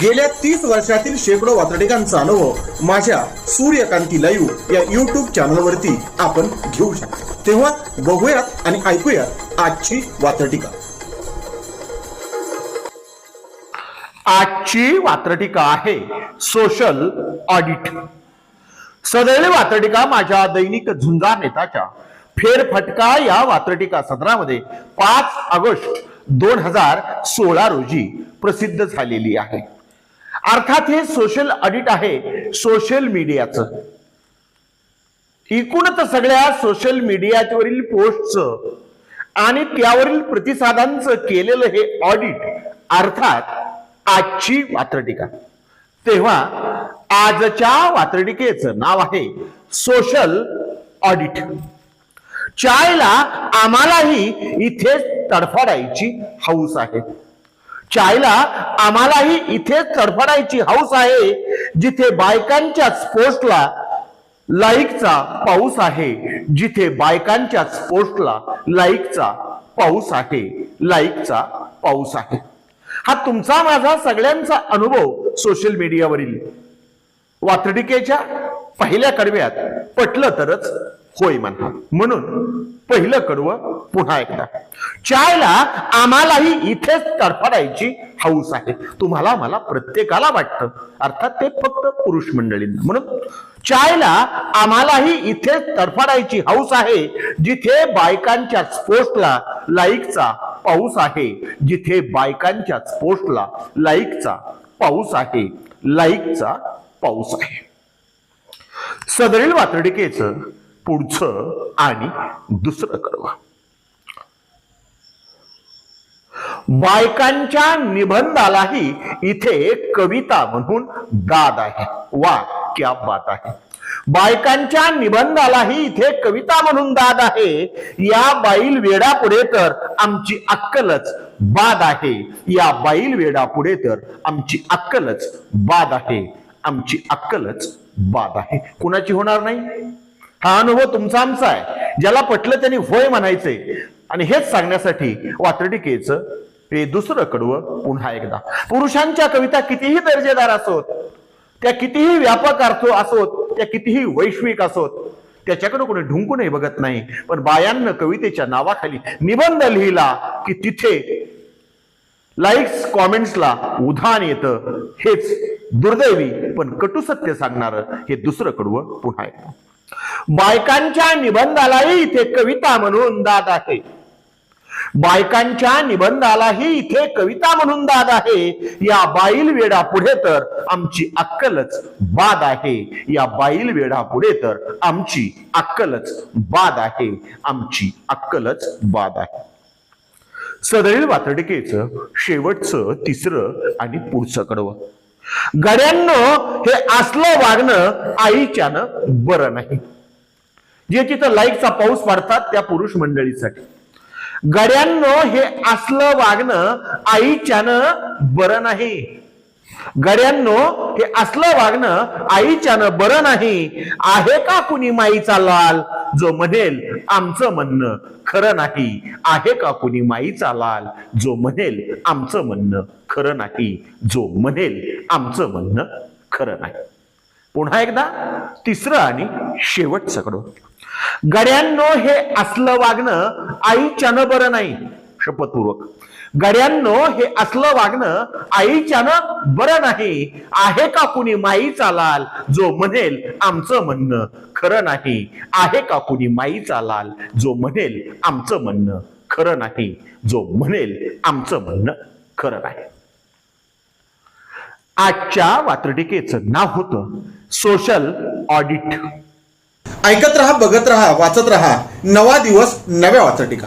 गेल्या तीस वर्षातील शेकडो वातडिकांचा अनुभव माझ्या सूर्यकांती लाईव्ह या युट्यूब चॅनलवरती आपण घेऊ शकतो. तेव्हा बघूयात आणि ऐकूयात आजची वातडिका आजची वात्रटिका आहे सोशल ऑडिट सदैव वात्रटिका माझ्या दैनिक झुंजार नेताच्या फेरफटका या वात्रटिका सदरामध्ये पाच ऑगस्ट दोन हजार सोळा रोजी प्रसिद्ध झालेली आहे. अर्थात हे सोशल ऑडिट आहे सोशल मीडियाचं एकूणच सगळ्या सोशल मीडियावरील पोस्टचं आणि त्यावरील प्रतिसादांचं केलेलं हे ऑडिट अर्थात आजची वात्रटिका. तेव्हा आजच्या वात्रटिकेचं नाव आहे सोशल ऑडिट चायला आम्हालाही इथेच तडफडायची हौस आहे. चायला आम्हालाही इथेच तडफडायची हौस आहे जिथे बायकांच्याच स्पोर्ट्सला लाईकचा पाऊस आहे. जिथे बायकांच्या स्पोर्ट्सला लाईकचा पाऊस आहे. लाईकचा पाऊस आहे. हा तुमचा माझा सगळ्यांचा अनुभव सोशल मीडियावरील वात्रटिकेच्या पहिल्या कडव्यात पटलं तरच होय म्हणतात. म्हणून पहिलं कडवं पुन्हा एकदा. चायला आम्हालाही इथेच तडफडायची हौस आहे. तुम्हाला मला प्रत्येकाला वाटतं. अर्थात ते फक्त पुरुष मंडळींना. म्हणून चायला आम्हालाही इथेच तडफडायची हौस आहे जिथे बायकांच्या स्पोर्टला लाईकचा पाऊस आहे. जिथे बायकांच्या स्पोर्टला लाईकचा पाऊस आहे. लाईकचा पाऊस आहे. सदरील वातडिकेचं पुढचं आणि दुसरं कर्म बायकांच्या निबंधालाही इथे कविता म्हणून दाद आहे वा क्या बात आहे. बायकांच्या निबंधालाही इथे कविता म्हणून दाद आहे. या बाईल वेडा पुढे तर आमची अक्कलच बाद आहे. या बाईल वेडा पुढे तर आमची अक्कलच बाद आहे. आमची अक्कलच बाद आहे. कुणाची होणार नाही? हा अनुभव तुमचा आमचा आहे. ज्याला पटलं त्यांनी होय म्हणायचंय. आणि हेच सांगण्यासाठी वात्रटिकेचं हे दुसरं कडवं पुन्हा एकदा. पुरुषांच्या कविता कितीही दर्जेदार असोत त्या कितीही व्यापक अर्थ असोत त्या कितीही वैश्विक असोत त्याच्याकडे कोणी ढुंकूनही बघत नाही. पण बायांना कवितेच्या नावाखाली निबंध लिहिला की तिथे लाईक्स कॉमेंट्सला उधाण येतं. हेच दुर्दैवी पण कटुसत्य सांगणारं हे दुसरं कडवं पुन्हा एकदा. बायकांच्या निबंधालाही इथे कविता म्हणून दाद आहे. बायकांच्या निबंधालाही इथे कविता म्हणून दाद आहे. या बाईल वेडा पुढे तर आमची अक्कलच बाद आहे. या बाईल वेडा पुढे तर आमची अक्कलच बाद आहे. आमची अक्कलच बाद आहे. सदरील वातडिकेचं शेवटचं तिसरं आणि पुढचं कडवं. गड्यांनो हे असलं वागणं आईच्यानं बरं नाही. जे तिथं लाईकचा पाऊस पाडतात त्या पुरुष मंडळीसाठी. गड्यांनो हे असलं वागणं आईच्यानं बरं नाही. गड्यांनो हे असलं वागणं आईच्यानं बरं नाही. आहे का कुणी माईचा लाल जो म्हणेल आमचं म्हणणं खरं नाही. आहे का कुणी माईचा लाल जो म्हणेल आमचं म्हणणं खरं नाही. जो म्हणेल आमचं म्हणणं खरं नाही. पुन्हा एकदा तिसरं आणि शेवटचं कडो गड्यांनो हे असलं वागणं आईच्यानं बरं नाही शपथपूर्वक. गड्यांनो हे असलं वागणं आईच्यानं बरं नाही आहे का कुणी माईचा लाल जो म्हणेल आमचं म्हणणं खरं नाही? आहे का कुणी माईचा लाल जो म्हणेल आमचं म्हणणं खरं नाही जो म्हणेल आमचं म्हणणं खरं नाही? आजच्या वात्रटिकेचं नाव होतं सोशल ऑडिट ऐकत रहा बघत रहा वाचत रहा. नवा दिवस नव्या वाचटिका